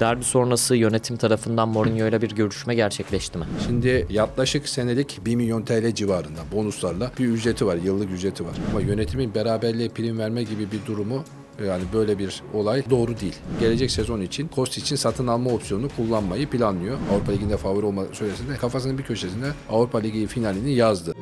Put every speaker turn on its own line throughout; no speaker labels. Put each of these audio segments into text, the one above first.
Derbi sonrası yönetim tarafından Mourinho ile bir görüşme gerçekleşti mi?
Şimdi yaklaşık senelik 1 milyon TL civarında bonuslarla bir ücreti var, yıllık ücreti var. Ama yönetimin beraberliğe prim verme gibi bir durumu yani böyle bir olay doğru değil. Gelecek sezon için Kost için satın alma opsiyonunu kullanmayı planlıyor. Avrupa Ligi'nde favori olma süresinde kafasının bir köşesinde Avrupa Ligi finalini yazdı.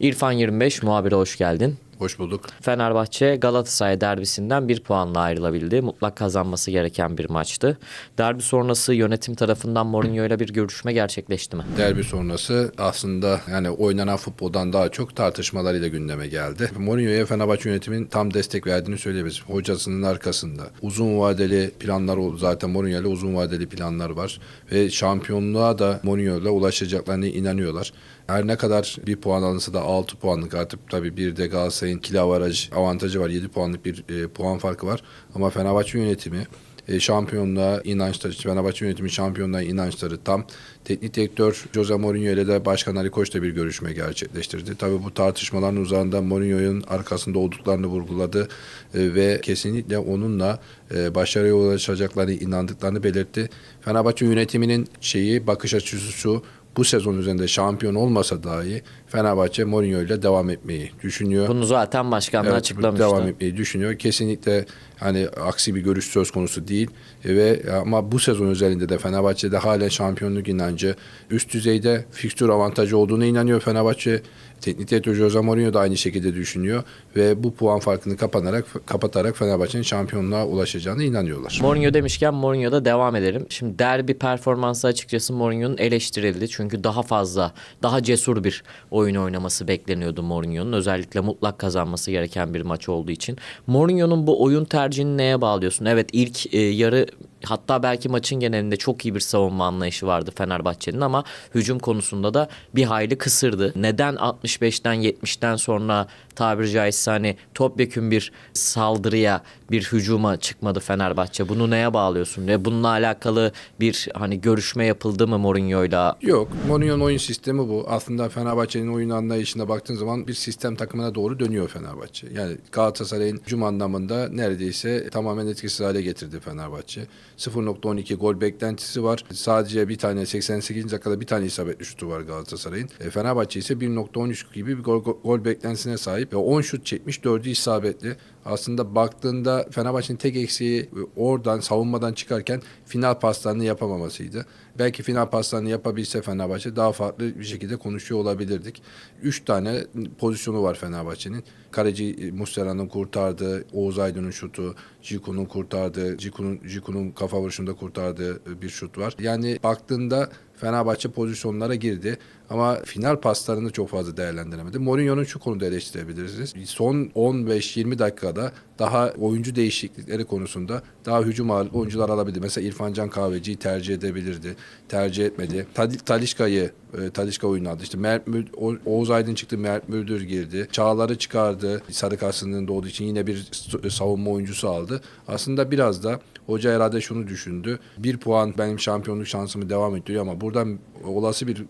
İrfan 25 muhabire hoş geldin.
Hoş bulduk.
Fenerbahçe Galatasaray derbisinden bir puanla ayrılabildi. Mutlak kazanması gereken bir maçtı. Derbi sonrası yönetim tarafından Mourinho ile bir görüşme gerçekleşti mi?
Derbi sonrası aslında yani oynanan futboldan daha çok tartışmalarıyla gündeme geldi. Mourinho'ya Fenerbahçe yönetimin tam destek verdiğini söyleyebiliriz. Hocasının arkasında. Uzun vadeli planlar oldu. Zaten Mourinho ile uzun vadeli planlar var. Ve şampiyonluğa da Mourinho ile ulaşacaklarına inanıyorlar. Her ne kadar bir puan alınsa da 6 puanlık artık tabii bir de Galatasaray'ın kilo avaraj avantajı var. 7 puanlık bir e, puan farkı var. Ama Fenerbahçe yönetimi e, şampiyonluğa inançları, Fenerbahçe yönetimi şampiyonluğa inançları tam. Teknik direktör Jose Mourinho ile de Başkan Ali Koç da bir görüşme gerçekleştirdi. Tabii bu tartışmaların uzağında Mourinho'nun arkasında olduklarını vurguladı e, ve kesinlikle onunla e, başarıya ulaşacaklarını inandıklarını belirtti. Fenerbahçe yönetiminin şeyi bakış açısı şu bu sezon üzerinde şampiyon olmasa dahi Fenerbahçe Mourinho ile devam etmeyi düşünüyor.
Bunu zaten başkanlığı
Evet,
açıklamıştı.
Devam etmeyi düşünüyor. Kesinlikle hani aksi bir görüş söz konusu değil. E, ve ama bu sezon özelinde de Fenerbahçe'de hala şampiyonluk inancı üst düzeyde fikstür avantajı olduğuna inanıyor Fenerbahçe. Teknik direktör Jose Mourinho da aynı şekilde düşünüyor ve bu puan farkını kapanarak kapatarak Fenerbahçe'nin şampiyonluğa ulaşacağına inanıyorlar.
Mourinho demişken Mourinho'da devam edelim. Şimdi derbi performansı açıkçası Mourinho'nun eleştirildi. Çünkü daha fazla, daha cesur bir oyun oynaması bekleniyordu Mourinho'nun. Özellikle mutlak kazanması gereken bir maç olduğu için. Mourinho'nun bu oyun tercihini neye bağlıyorsun? Evet ilk e, yarı hatta belki maçın genelinde çok iyi bir savunma anlayışı vardı Fenerbahçe'nin ama hücum konusunda da bir hayli kısırdı. Neden 65'ten 70'ten sonra tabiri caizse hani topyekün bir saldırıya, bir hücuma çıkmadı Fenerbahçe? Bunu neye bağlıyorsun? Ve bununla alakalı bir hani görüşme yapıldı mı Mourinho'yla?
Yok. Mourinho'nun oyun sistemi bu. Aslında Fenerbahçe'nin oyun anlayışına baktığın zaman bir sistem takımına doğru dönüyor Fenerbahçe. Yani Galatasaray'ın hücum anlamında neredeyse tamamen etkisiz hale getirdi Fenerbahçe. 0.12 gol beklentisi var. Sadece bir tane 88. dakikada bir tane isabetli şutu var Galatasaray'ın. E, Fenerbahçe ise 1.13 gibi bir gol, gol, beklentisine sahip. E, 10 şut çekmiş, 4'ü isabetli. Aslında baktığında Fenerbahçe'nin tek eksiği e, oradan savunmadan çıkarken final paslarını yapamamasıydı. Belki final paslarını yapabilse Fenerbahçe daha farklı bir şekilde konuşuyor olabilirdik. Üç tane pozisyonu var Fenerbahçe'nin. Kaleci Muslera'nın kurtardığı, Oğuz Aydın'ın şutu, Ciku'nun kurtardığı, Ciku'nun Ciku'nun kafa vuruşunda kurtardığı bir şut var. Yani baktığında Fenerbahçe pozisyonlara girdi ama final paslarını çok fazla değerlendiremedi. Mourinho'nun şu konuda eleştirebiliriz. Son 15-20 dakikada daha oyuncu değişiklikleri konusunda daha hücum ağırlıklı oyuncular alabildi. Mesela İrfan Can Kahveci'yi tercih edebilirdi. Tercih etmedi. Tal- Talişka'yı e, Talişka oyunu aldı. İşte Mert O- Oğuz Aydın çıktı, Mert Müldür girdi. Çağlar'ı çıkardı. Sarı karşısında olduğu için yine bir s- savunma oyuncusu aldı. Aslında biraz da hoca herhalde şunu düşündü. Bir puan benim şampiyonluk şansımı devam ettiriyor ama buradan olası bir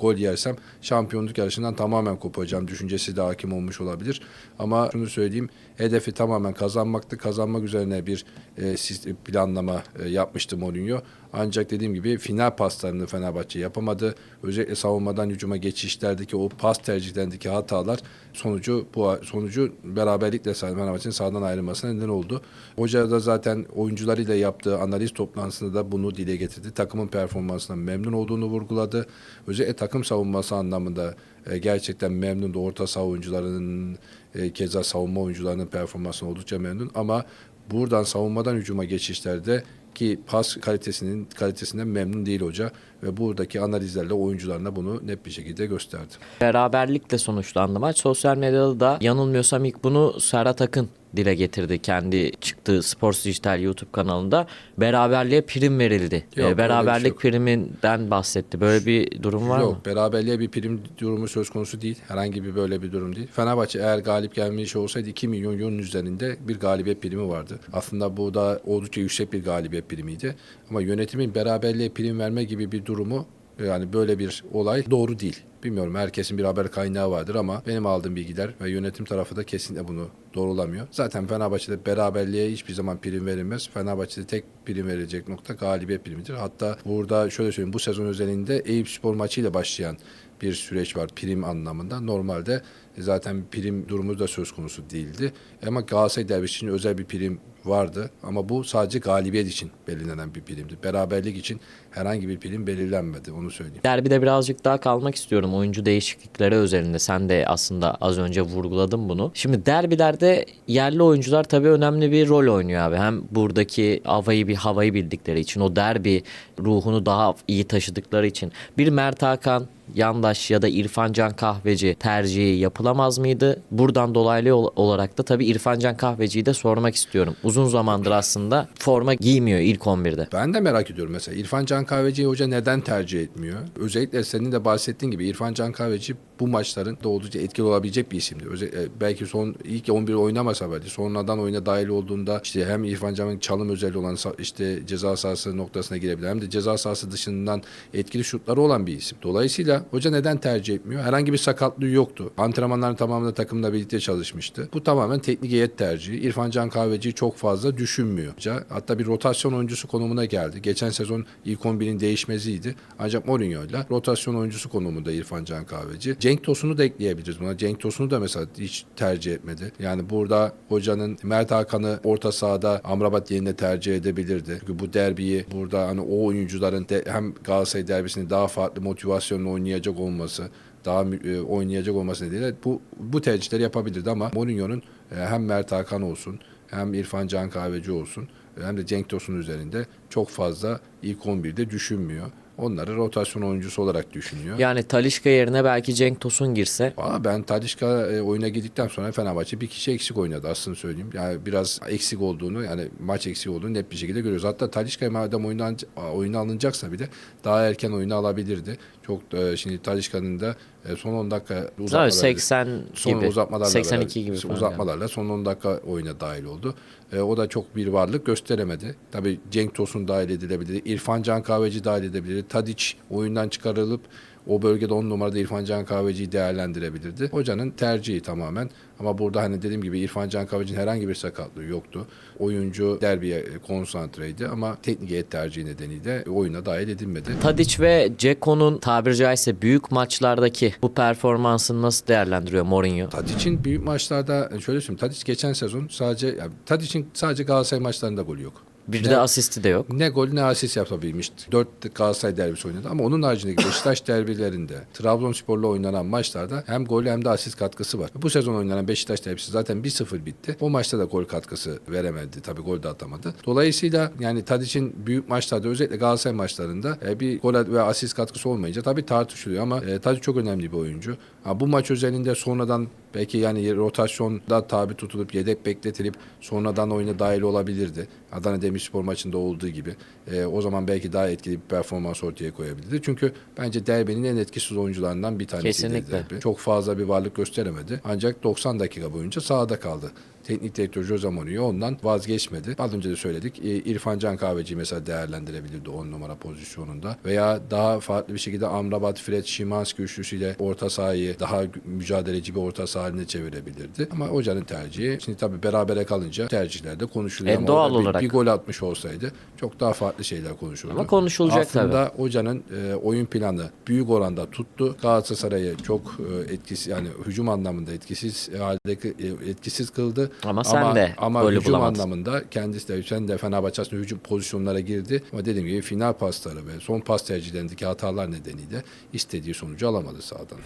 gol yersem şampiyonluk yarışından tamamen kopacağım düşüncesi de hakim olmuş olabilir. Ama şunu söyleyeyim hedefi tamamen kazanmaktı. Kazanmak üzerine bir e, planlama e, yapmıştı Mourinho. Ancak dediğim gibi final paslarını Fenerbahçe yapamadı. Özellikle savunmadan hücuma geçişlerdeki o pas tercihlerindeki hatalar sonucu bu sonucu beraberlikle Fenerbahçe'nin sahadan ayrılmasına neden oldu. Hoca da zaten oyuncularıyla yaptığı analiz toplantısında da bunu dile getirdi. Takımın performansından memnun olduğunu vurguladı. Özellikle takım savunması anlamında e, gerçekten memnun orta saha oyuncularının e, keza savunma oyuncularının performansından oldukça memnun ama buradan savunmadan hücuma geçişlerde ki pas kalitesinin kalitesinden memnun değil hoca ve buradaki analizlerle oyuncularına bunu net bir şekilde gösterdi.
Beraberlikle sonuçlandı maç. Sosyal medyada da yanılmıyorsam ilk bunu Serhat Akın dile getirdi kendi çıktığı Sports Dijital YouTube kanalında. Beraberliğe prim verildi.
Yok,
Ee,
öyle bir
beraberlik
şey yok.
priminden bahsetti. Böyle bir durum var
Yok
mı?
beraberliğe bir prim durumu söz konusu değil. Herhangi bir böyle bir durum değil. Fenerbahçe eğer galip gelmiş olsaydı 2 milyon euronun üzerinde bir galibiyet primi vardı. Aslında bu da oldukça yüksek bir galibiyet primiydi. Ama yönetimin beraberliğe prim verme gibi bir durumu yani böyle bir olay doğru değil. Bilmiyorum herkesin bir haber kaynağı vardır ama benim aldığım bilgiler ve yönetim tarafı da kesinlikle bunu doğrulamıyor. Zaten Fenerbahçe'de beraberliğe hiçbir zaman prim verilmez. Fenerbahçe'de tek prim verilecek nokta galibiyet primidir. Hatta burada şöyle söyleyeyim bu sezon özelinde Eyüp Spor maçıyla başlayan bir süreç var prim anlamında. Normalde zaten prim durumu da söz konusu değildi. Ama Galatasaray derbisi için özel bir prim vardı. Ama bu sadece galibiyet için belirlenen bir primdi. Beraberlik için herhangi bir prim belirlenmedi. Onu söyleyeyim.
Derbide birazcık daha kalmak istiyorum oyuncu değişiklikleri özelinde. Sen de aslında az önce vurguladın bunu. Şimdi derbilerde yerli oyuncular tabii önemli bir rol oynuyor abi. Hem buradaki havayı bir havayı bildikleri için o derbi ruhunu daha iyi taşıdıkları için bir Mert Hakan Yandaş ya da İrfan Can Kahveci tercihi yapılamaz mıydı? Buradan dolaylı ol- olarak da tabii İrfan Can Kahveci'yi de sormak istiyorum. Uzun zamandır aslında forma giymiyor ilk 11'de.
Ben de merak ediyorum mesela İrfan Can Kahveci'yi hoca neden tercih etmiyor? Özellikle senin de bahsettiğin gibi İrfan Can Kahveci bu maçların da oldukça etkili olabilecek bir isimdi. Özellikle belki son ilk 11 oynamasa belki sonradan oyuna dahil olduğunda işte hem İrfan Can'ın çalım özelliği olan işte ceza sahası noktasına girebilir hem de ceza sahası dışından etkili şutları olan bir isim. Dolayısıyla hoca neden tercih etmiyor? Herhangi bir sakatlığı yoktu. Antrenmanların tamamında takımla birlikte çalışmıştı. Bu tamamen teknik heyet tercihi. İrfan Can Kahveci'yi çok fazla düşünmüyor. Hoca Hatta bir rotasyon oyuncusu konumuna geldi. Geçen sezon ilk 11'in değişmeziydi. Ancak Mourinho'yla rotasyon oyuncusu konumunda İrfan Can Kahveci. Cenk Tosun'u da ekleyebiliriz buna. Cenk Tosun'u da mesela hiç tercih etmedi. Yani burada hocanın Mert Hakan'ı orta sahada Amrabat yerine tercih edebilirdi. Çünkü bu derbiyi burada hani o oyuncuların de, hem Galatasaray derbisini daha farklı motivasyonla oynayacak olması daha e, oynayacak olması nedeniyle bu bu tercihleri yapabilirdi ama Mourinho'nun e, hem Mert Hakan olsun hem İrfan Can Kahveci olsun hem de Cenk Tosun üzerinde çok fazla ilk 11'de düşünmüyor. Onları rotasyon oyuncusu olarak düşünüyor.
Yani Talişka yerine belki Cenk Tosun girse
Valla ben Talisca e, oyuna girdikten sonra Fenerbahçe bir kişi eksik oynadı aslında söyleyeyim. Yani biraz eksik olduğunu yani maç eksik olduğunu net bir şekilde görüyoruz. Hatta Talisca madem oyundan, oyuna alınacaksa bile daha erken oyunu alabilirdi. Çok e, şimdi Talisca'nın da e, son 10 dakika
Tabii
uzatmalarla-
80
Sonra
gibi.
uzatmalarla
82
beraber-
gibi falan.
uzatmalarla son 10 dakika oyuna dahil oldu. E, o da çok bir varlık gösteremedi. Tabii Cenk Tosun dahil edilebilir. İrfan Can Kahveci dahil edilebilir. Tadic oyundan çıkarılıp o bölgede 10 numarada İrfan Can Kahveci'yi değerlendirebilirdi. Hocanın tercihi tamamen. Ama burada hani dediğim gibi İrfan Can Kahveci'nin herhangi bir sakatlığı yoktu. Oyuncu derbiye e, konsantreydi ama teknik heyet tercihi nedeniyle oyuna dahil edilmedi.
Tadic ve Ceko'nun tabiri caizse büyük maçlardaki bu performansını nasıl değerlendiriyor Mourinho?
Tadic'in büyük maçlarda e, şöyle söyleyeyim. Tadic geçen sezon sadece yani Tadic'in sadece Galatasaray maçlarında golü yok.
Bir
Ne-
de asisti de yok.
Ne gol ne asist yapabilmişti. 4 Galatasaray derbisi oynadı ama onun haricindeki Beşiktaş derbilerinde Trabzonspor'la oynanan maçlarda hem gol hem de asist katkısı var. Bu sezon oynanan Beşiktaş derbisi zaten 1-0 bitti. O maçta da gol katkısı veremedi. Tabii gol de atamadı. Dolayısıyla yani Tadic'in büyük maçlarda özellikle Galatasaray maçlarında e, bir gol ve asist katkısı olmayınca tabii tartışılıyor ama e, çok önemli bir oyuncu. Ha, bu maç özelinde sonradan belki yani rotasyonda tabi tutulup yedek bekletilip sonradan oyuna dahil olabilirdi. Adana Demirspor maçında olduğu gibi. E, o zaman belki daha etkili bir performans ortaya koyabilirdi. Çünkü bence derbinin en etkisiz oyuncularından bir tanesi.
Kesinlikle.
Çok fazla bir varlık gösteremedi. Ancak 90 dakika boyunca sahada kaldı. Teknik direktör Jose Mourinho ondan vazgeçmedi. Az önce de söyledik. E, İrfan Can Kahveci'yi mesela değerlendirebilirdi 10 numara pozisyonunda. Veya daha farklı bir şekilde Amrabat, Fred, Şimanski üçlüsüyle orta sahayı daha mücadeleci bir orta saha haline çevirebilirdi. Ama hocanın tercihi. Şimdi tabii berabere kalınca tercihlerde konuşuluyor.
E,
Ama
doğal
orada bir-
olarak.
bir gol atmış olsaydı çok daha farklı şeyler konuşulurdu.
Ama konuşulacak
Aslında hocanın e, oyun planı büyük oranda tuttu. Galatasaray'ı çok e, etkisiz yani hücum anlamında etkisiz haldeki e, etkisiz kıldı.
Ama sen de
ama
golü
hücum
bulamadın.
anlamında kendisi de sen de Fenerbahçe aslında hücum pozisyonlara girdi. Ama dediğim gibi final pasları ve son pas tercihlerindeki hatalar nedeniyle istediği sonucu alamadı sahadan.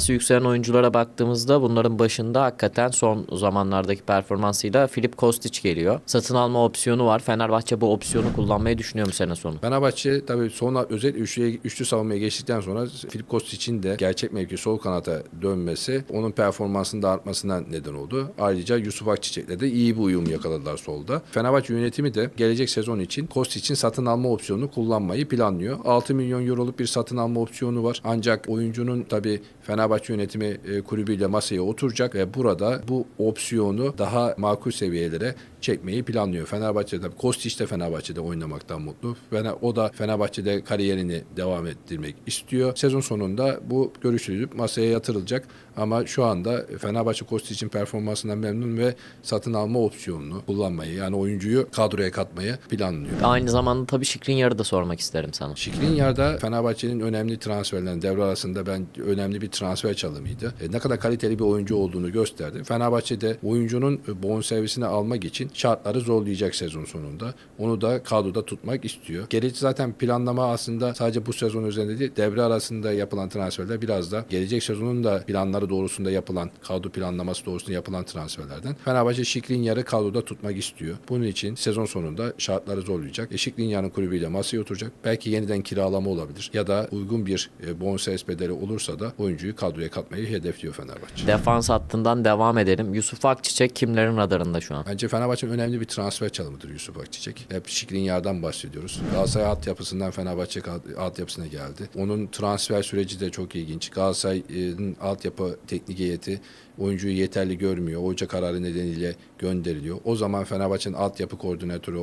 Performansı yükselen oyunculara baktığımızda bunların başında hakikaten son zamanlardaki performansıyla Filip Kostic geliyor. Satın alma opsiyonu var. Fenerbahçe bu opsiyonu kullanmayı düşünüyor mu sene sonu?
Fenerbahçe tabii son özel üçlüye, üçlü savunmaya geçtikten sonra Filip Kostic'in de gerçek mevki sol kanata dönmesi onun performansının da artmasına neden oldu. Ayrıca Yusuf Akçiçek'le de iyi bir uyum yakaladılar solda. Fenerbahçe yönetimi de gelecek sezon için Kostic'in satın alma opsiyonunu kullanmayı planlıyor. 6 milyon euroluk bir satın alma opsiyonu var. Ancak oyuncunun tabii Fenerbahçe Fenerbahçe yönetimi e, kulübüyle masaya oturacak ve burada bu opsiyonu daha makul seviyelere çekmeyi planlıyor. Fenerbahçe tabii Kostić de Fenerbahçe'de oynamaktan mutlu. Fener, o da Fenerbahçe'de kariyerini devam ettirmek istiyor. Sezon sonunda bu görüşülüp masaya yatırılacak. Ama şu anda Fenerbahçe Kostić'in performansından memnun ve satın alma opsiyonunu kullanmayı yani oyuncuyu kadroya katmayı planlıyor.
Aynı zamanda tabii Şikrinyar'ı da sormak isterim sana.
Şikrinyar'da Fenerbahçe'nin önemli transferlerinden devre arasında ben önemli bir transfer çalımıydı. E, ne kadar kaliteli bir oyuncu olduğunu gösterdi. Fenerbahçe'de oyuncunun e, bonservisini almak için şartları zorlayacak sezon sonunda. Onu da kadroda tutmak istiyor. Gelecek zaten planlama aslında sadece bu sezon üzerinde değil, devre arasında yapılan transferler biraz da gelecek sezonun da planları doğrusunda yapılan, kadro planlaması doğrusunda yapılan transferlerden. Fenerbahçe Şikrinyar'ı kadroda tutmak istiyor. Bunun için sezon sonunda şartları zorlayacak. E, Şikrinyar'ın kulübüyle masaya oturacak. Belki yeniden kiralama olabilir. Ya da uygun bir e, bonservis bedeli olursa da oyuncuyu kadroya katmayı hedefliyor Fenerbahçe.
Defans hattından devam edelim. Yusuf Akçiçek kimlerin radarında şu an?
Bence Fenerbahçe'nin önemli bir transfer çalımıdır Yusuf Akçiçek. Hep Şikrinyar'dan bahsediyoruz. Galatasaray altyapısından Fenerbahçe kad- altyapısına geldi. Onun transfer süreci de çok ilginç. Galatasaray'ın altyapı teknik heyeti oyuncuyu yeterli görmüyor. Hoca kararı nedeniyle gönderiliyor. O zaman Fenerbahçe'nin altyapı koordinatörü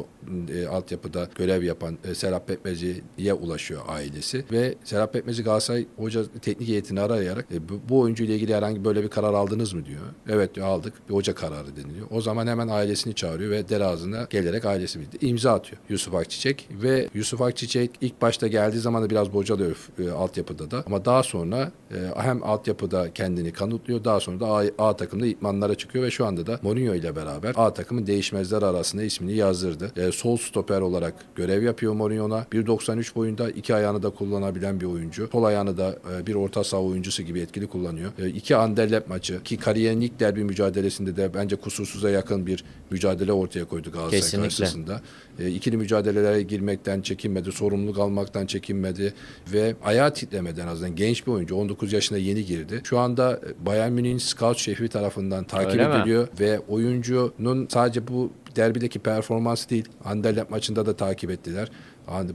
e, altyapıda görev yapan e, Serap Pekmezci'ye ulaşıyor ailesi ve Serap Pekmezci Galatasaray hoca teknik heyetini arayarak e, bu, bu oyuncuyla ilgili herhangi böyle bir karar aldınız mı diyor. Evet diyor aldık. Bir hoca kararı deniliyor. O zaman hemen ailesini çağırıyor ve derazına gelerek ailesi birlikte imza atıyor. Yusuf Akçiçek ve Yusuf Akçiçek ilk başta geldiği zaman da biraz bocalıyor e, altyapıda da ama daha sonra e, hem altyapıda kendini kanıtlıyor daha sonra da A, A takımda itmanlara çıkıyor ve şu anda da Mourinho ile beraber A takımın değişmezler arasında ismini yazdırdı. E, sol stoper olarak görev yapıyor Mourinho'na. 1.93 boyunda iki ayağını da kullanabilen bir oyuncu. Sol ayağını da e, bir orta saha oyuncusu gibi etkili kullanıyor. E, iki Anderlecht maçı ki kariyerin ilk derbi mücadelesinde de bence kusursuza yakın bir mücadele ortaya koydu Galatasaray
Kesinlikle.
karşısında. E, ikili mücadelelere girmekten çekinmedi, sorumluluk almaktan çekinmedi ve ayağı titremedi en azından. Genç bir oyuncu, 19 yaşında yeni girdi. Şu anda e, Bayern Münih'in scout şefi tarafından takip
Öyle mi?
ediliyor ve oyuncunun sadece bu derbideki performansı değil, Anderlecht maçında da takip ettiler.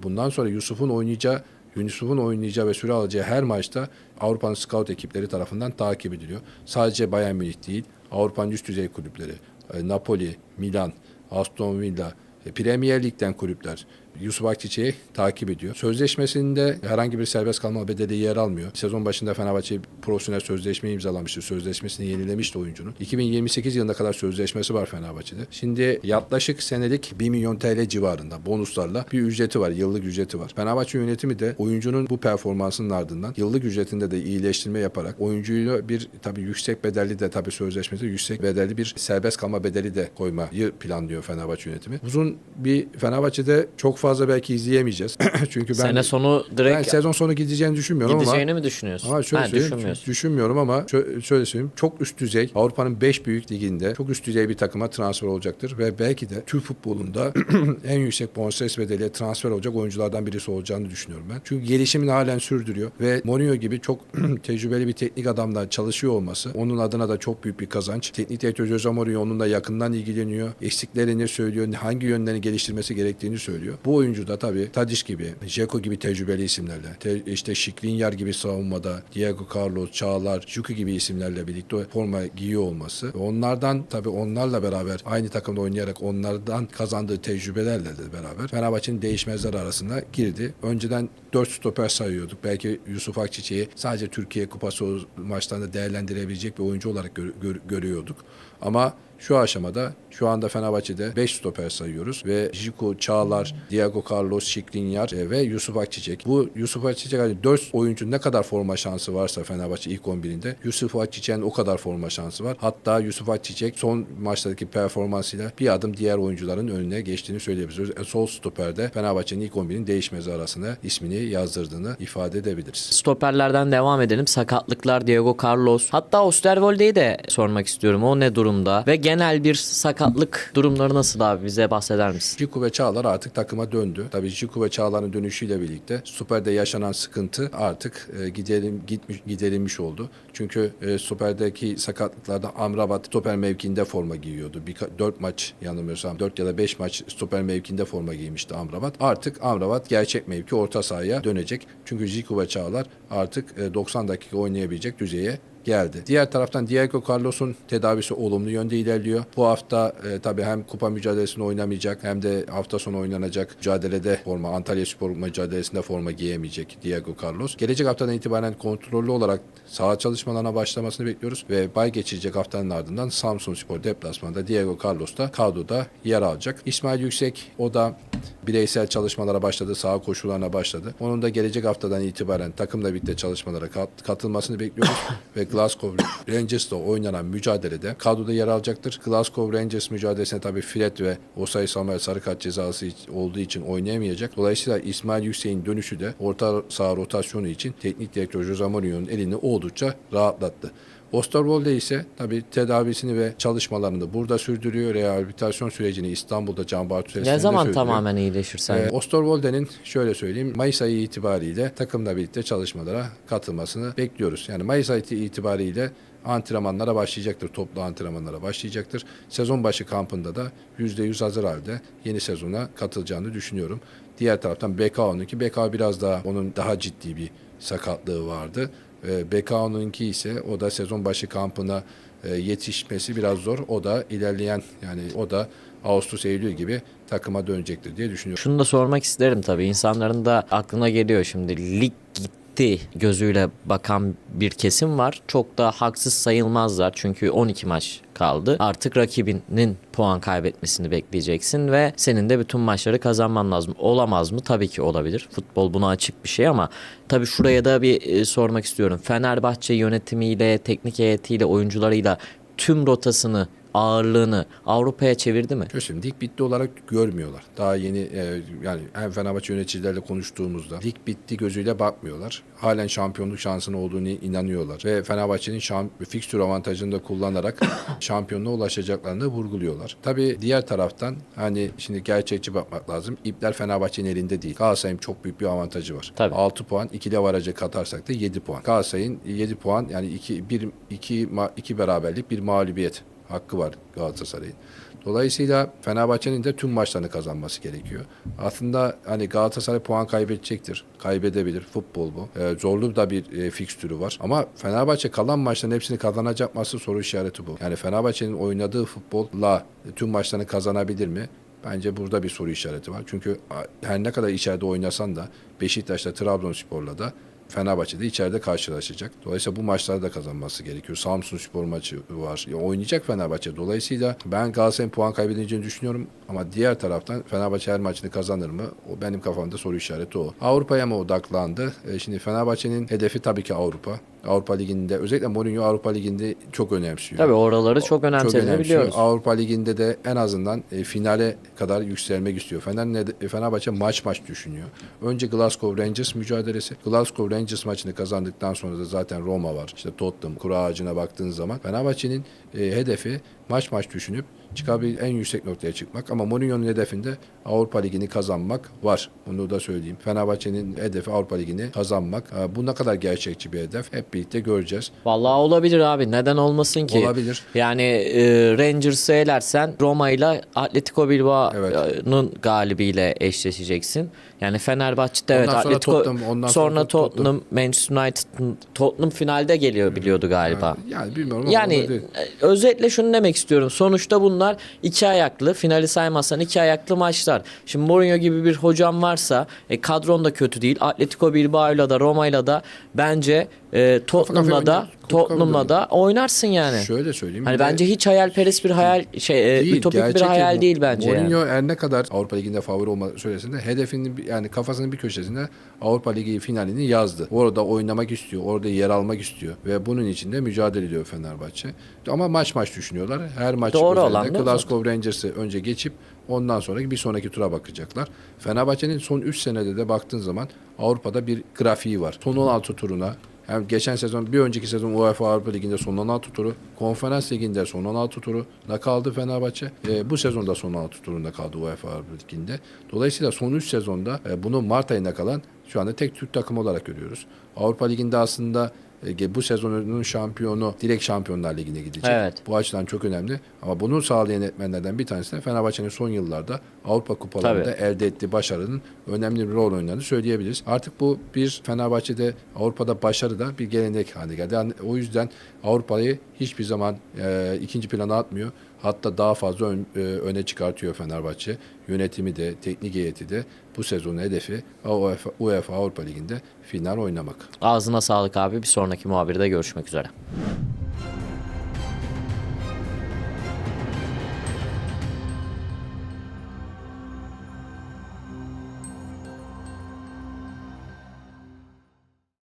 Bundan sonra Yusuf'un oynayacağı Yusuf'un oynayacağı ve süre alacağı her maçta Avrupa'nın scout ekipleri tarafından takip ediliyor. Sadece Bayern Münih değil, Avrupa'nın üst düzey kulüpleri, e, Napoli, Milan, Aston Villa, Premier Lig'den kulüpler Yusuf Akçiçek'i takip ediyor. Sözleşmesinde herhangi bir serbest kalma bedeli yer almıyor. Sezon başında Fenerbahçe profesyonel sözleşme imzalamıştı. Sözleşmesini yenilemişti oyuncunun. 2028 yılına kadar sözleşmesi var Fenerbahçe'de. Şimdi yaklaşık senelik 1 milyon TL civarında bonuslarla bir ücreti var. Yıllık ücreti var. Fenerbahçe yönetimi de oyuncunun bu performansının ardından yıllık ücretinde de iyileştirme yaparak oyuncuyu bir tabii yüksek bedelli de tabii sözleşmesi yüksek bedelli bir serbest kalma bedeli de koymayı planlıyor Fenerbahçe yönetimi. Uzun bir Fenerbahçe'de çok fazla belki izleyemeyeceğiz. Çünkü ben
Sene sonu
ben
direkt
sezon sonu gideceğini düşünmüyorum
gideceğini
ama
mi düşünüyorsun?
ama şöyle
ha,
söyleyeyim, düşünmüyorum ama şö- şöyle söyleyeyim. Çok üst düzey Avrupa'nın 5 büyük liginde çok üst düzey bir takıma transfer olacaktır ve belki de Türk futbolunda en yüksek bonservis bedeliyle transfer olacak oyunculardan birisi olacağını düşünüyorum ben. Çünkü gelişimini halen sürdürüyor ve Mourinho gibi çok tecrübeli bir teknik adamla çalışıyor olması onun adına da çok büyük bir kazanç. Teknik direktör Jose Mourinho onunla yakından ilgileniyor. Eksiklerini söylüyor, hangi yönlerini geliştirmesi gerektiğini söylüyor. Bu oyuncu da tabii Tadic gibi, Dzeko gibi tecrübeli isimlerle, te, işte Şikrinyar gibi savunmada, Diego Carlos, Çağlar, Juki gibi isimlerle birlikte forma giyiyor olması. Onlardan tabii onlarla beraber aynı takımda oynayarak onlardan kazandığı tecrübelerle de beraber Fenerbahçe'nin değişmezler arasına girdi. Önceden 4 stoper sayıyorduk. Belki Yusuf Akçiçek'i sadece Türkiye Kupası maçlarında değerlendirebilecek bir oyuncu olarak gör- gör- görüyorduk. Ama şu aşamada şu anda Fenerbahçe'de 5 stoper sayıyoruz ve Jiku, Çağlar, Diego Carlos, Şikrinyar e, ve Yusuf Akçiçek. Bu Yusuf Akçiçek hani 4 oyuncu ne kadar forma şansı varsa Fenerbahçe ilk 11'inde Yusuf Akçiçek'in o kadar forma şansı var. Hatta Yusuf Akçiçek son maçtaki performansıyla bir adım diğer oyuncuların önüne geçtiğini söyleyebiliriz. E, sol stoperde Fenerbahçe'nin ilk 11'in değişmezi arasına ismini yazdırdığını ifade edebiliriz.
Stoperlerden devam edelim. Sakatlıklar Diego Carlos. Hatta Osterwolde'yi de sormak istiyorum. O ne durumda ve genel bir sakatlık durumları nasıl abi bize bahseder misin?
Ciku ve Çağlar artık takıma döndü. Tabii Ciku ve Çağlar'ın dönüşüyle birlikte Süper'de yaşanan sıkıntı artık e, gitmiş giderilmiş oldu. Çünkü e, Süper'deki sakatlıklarda Amrabat stoper mevkiinde forma giyiyordu. Bir 4 maç yanılmıyorsam 4 ya da 5 maç stoper mevkiinde forma giymişti Amrabat. Artık Amrabat gerçek mevki orta sahaya dönecek. Çünkü Ciku ve Çağlar artık e, 90 dakika oynayabilecek düzeye geldi. Diğer taraftan Diego Carlos'un tedavisi olumlu yönde ilerliyor. Bu hafta e, tabii hem kupa mücadelesinde oynamayacak hem de hafta sonu oynanacak mücadelede forma Antalya Spor mücadelesinde forma giyemeyecek Diego Carlos. Gelecek haftadan itibaren kontrollü olarak saha çalışmalarına başlamasını bekliyoruz ve bay geçirecek haftanın ardından Samsun Spor deplasmanında Diego Carlos da kadroda yer alacak. İsmail Yüksek o da bireysel çalışmalara başladı, saha koşularına başladı. Onun da gelecek haftadan itibaren takımla birlikte çalışmalara kat- katılmasını bekliyoruz ve Glasgow Rangers'la oynanan mücadelede kadroda yer alacaktır. Glasgow Rangers mücadelesinde tabii Fred ve Osay Samuel sarı kart cezası olduğu için oynayamayacak. Dolayısıyla İsmail Yüksek'in dönüşü de orta saha rotasyonu için teknik direktör Jose Mourinho'nun elini oldukça rahatlattı. Osterwolde ise tabii tedavisini ve çalışmalarını da burada sürdürüyor. Rehabilitasyon sürecini İstanbul'da Can Bartu
Ne zaman
sürdürüyor.
tamamen iyileşir sence?
Ee, Osterwolde'nin şöyle söyleyeyim Mayıs ayı itibariyle takımla birlikte çalışmalara katılmasını bekliyoruz. Yani Mayıs ayı itibariyle antrenmanlara başlayacaktır. Toplu antrenmanlara başlayacaktır. Sezon başı kampında da %100 hazır halde yeni sezona katılacağını düşünüyorum. Diğer taraftan BKO'nunki BK biraz daha onun daha ciddi bir sakatlığı vardı. Ee, BKO'nunki ise o da sezon başı kampına e, yetişmesi biraz zor. O da ilerleyen yani o da Ağustos Eylül gibi takıma dönecektir diye düşünüyorum.
Şunu da sormak isterim tabii. İnsanların da aklına geliyor şimdi lig gitti gözüyle bakan bir kesim var. Çok da haksız sayılmazlar. Çünkü 12 maç kaldı. Artık rakibinin puan kaybetmesini bekleyeceksin ve senin de bütün maçları kazanman lazım. Olamaz mı? Tabii ki olabilir. Futbol buna açık bir şey ama tabii şuraya da bir e, sormak istiyorum. Fenerbahçe yönetimiyle, teknik heyetiyle, oyuncularıyla tüm rotasını ağırlığını Avrupa'ya çevirdi mi?
Şimdi lig bitti olarak görmüyorlar. Daha yeni e, yani hem Fenerbahçe yöneticilerle konuştuğumuzda lig bitti gözüyle bakmıyorlar. Halen şampiyonluk şansının olduğunu inanıyorlar. Ve Fenerbahçe'nin şamp fikstür avantajını da kullanarak şampiyonluğa ulaşacaklarını vurguluyorlar. Tabii diğer taraftan hani şimdi gerçekçi bakmak lazım. İpler Fenerbahçe'nin elinde değil. Galatasaray'ın çok büyük bir avantajı var.
Tabii.
6 puan, 2 de varaca katarsak da 7 puan. Galatasaray'ın 7 puan yani 2 1 2 2 beraberlik, bir mağlubiyet hakkı var Galatasaray'ın. Dolayısıyla Fenerbahçe'nin de tüm maçlarını kazanması gerekiyor. Aslında hani Galatasaray puan kaybedecektir. Kaybedebilir. Futbol bu. Ee, zorlu da bir e, fikstürü var. Ama Fenerbahçe kalan maçların hepsini kazanacak mı? Soru işareti bu. Yani Fenerbahçe'nin oynadığı futbolla e, tüm maçlarını kazanabilir mi? Bence burada bir soru işareti var. Çünkü her ne kadar içeride oynasan da Beşiktaş'ta, Trabzonspor'la da Fenerbahçe'de içeride karşılaşacak. Dolayısıyla bu maçları da kazanması gerekiyor. Samsun Spor maçı var. Ya oynayacak Fenerbahçe. Dolayısıyla ben Galatasaray'ın puan kaybedeceğini düşünüyorum. Ama diğer taraftan Fenerbahçe her maçını kazanır mı? O benim kafamda soru işareti o. Avrupa'ya mı odaklandı? E, şimdi Fenerbahçe'nin hedefi tabii ki Avrupa. Avrupa Ligi'nde özellikle Mourinho Avrupa Ligi'nde çok önemsiyor.
Tabii oraları çok önemsediğini biliyoruz.
Avrupa Ligi'nde de en azından e, finale kadar yükselmek istiyor. Fener ne- Fenerbahçe maç maç düşünüyor. Önce Glasgow Rangers mücadelesi. Glasgow Rangers maçını kazandıktan sonra da zaten Roma var. İşte Tottenham, kura ağacına baktığın zaman Fenerbahçe'nin e, hedefi maç maç düşünüp çıkabil en yüksek noktaya çıkmak ama Mourinho'nun hedefinde Avrupa Ligi'ni kazanmak var. Onu da söyleyeyim. Fenerbahçe'nin hedefi Avrupa Ligi'ni kazanmak. E, Bu ne kadar gerçekçi bir hedef hep birlikte göreceğiz.
Vallahi olabilir abi. Neden olmasın ki?
Olabilir.
Yani e, Rangers'ı elersen Roma ile Atletico Bilbao'nun galibiyle eşleşeceksin. Yani Fenerbahçe'de evet
Ondan sonra
Atletico
Tottenham, ondan sonra
sonra
Tottenham.
Tottenham, Manchester United Tottenham finalde geliyor biliyordu galiba.
Yani bilmiyorum
Yani
olabilir.
e, özetle şunu demek istiyorum. Sonuçta bunlar iki ayaklı, finali saymazsan iki ayaklı maçlar. Şimdi Mourinho gibi bir hocam varsa, e, kadron da kötü değil. Atletico Bilbao'yla da Roma'yla da bence e, Tottenham'la da Tottenham'la da oynarsın yani.
Şöyle söyleyeyim.
Hani
bir de-
bence hiç hayalperest bir hayal şey e,
Değil,
ütopik bir
gerçek
hayal değil bence. yani.
Mourinho her ne kadar Avrupa Ligi'nde favori olma söylesinde hedefinin bir- yani kafasının bir köşesinde Avrupa Ligi finalini yazdı. Orada oynamak istiyor, orada yer almak istiyor ve bunun için de mücadele ediyor Fenerbahçe. Ama maç maç düşünüyorlar. Her maç
Doğru
özelinde
olan da o
Glasgow Rangers'ı önce geçip ondan sonraki bir sonraki tura bakacaklar. Fenerbahçe'nin son 3 senede de baktığın zaman Avrupa'da bir grafiği var. Son 16 turuna Hem geçen sezon bir önceki sezon UEFA Avrupa Ligi'nde son 16 turu, Konferans Ligi'nde son 16 turuna kaldı Fenerbahçe. E, bu sezonda son 16 turunda kaldı UEFA Avrupa Ligi'nde. Dolayısıyla son 3 sezonda e, bunu Mart ayına kalan şu anda tek Türk takımı olarak görüyoruz. Avrupa Ligi'nde aslında bu sezonun şampiyonu direkt Şampiyonlar Ligi'ne gidecek.
Evet.
Bu açıdan çok önemli. Ama bunu sağlayan etmenlerden bir tanesi de Fenerbahçe'nin son yıllarda Avrupa kupalarında
Tabii.
elde ettiği başarının önemli bir rol oynadığını söyleyebiliriz. Artık bu bir Fenerbahçe'de Avrupa'da başarı da bir gelenek haline geldi. Yani o yüzden Avrupa'yı hiçbir zaman e, ikinci plana atmıyor. Hatta daha fazla ön- e, öne çıkartıyor Fenerbahçe. Yönetimi de, teknik heyeti de bu sezonun hedefi UEFA, UEFA Avrupa Ligi'nde final oynamak.
Ağzına sağlık abi. Bir sonraki muhabirde görüşmek üzere.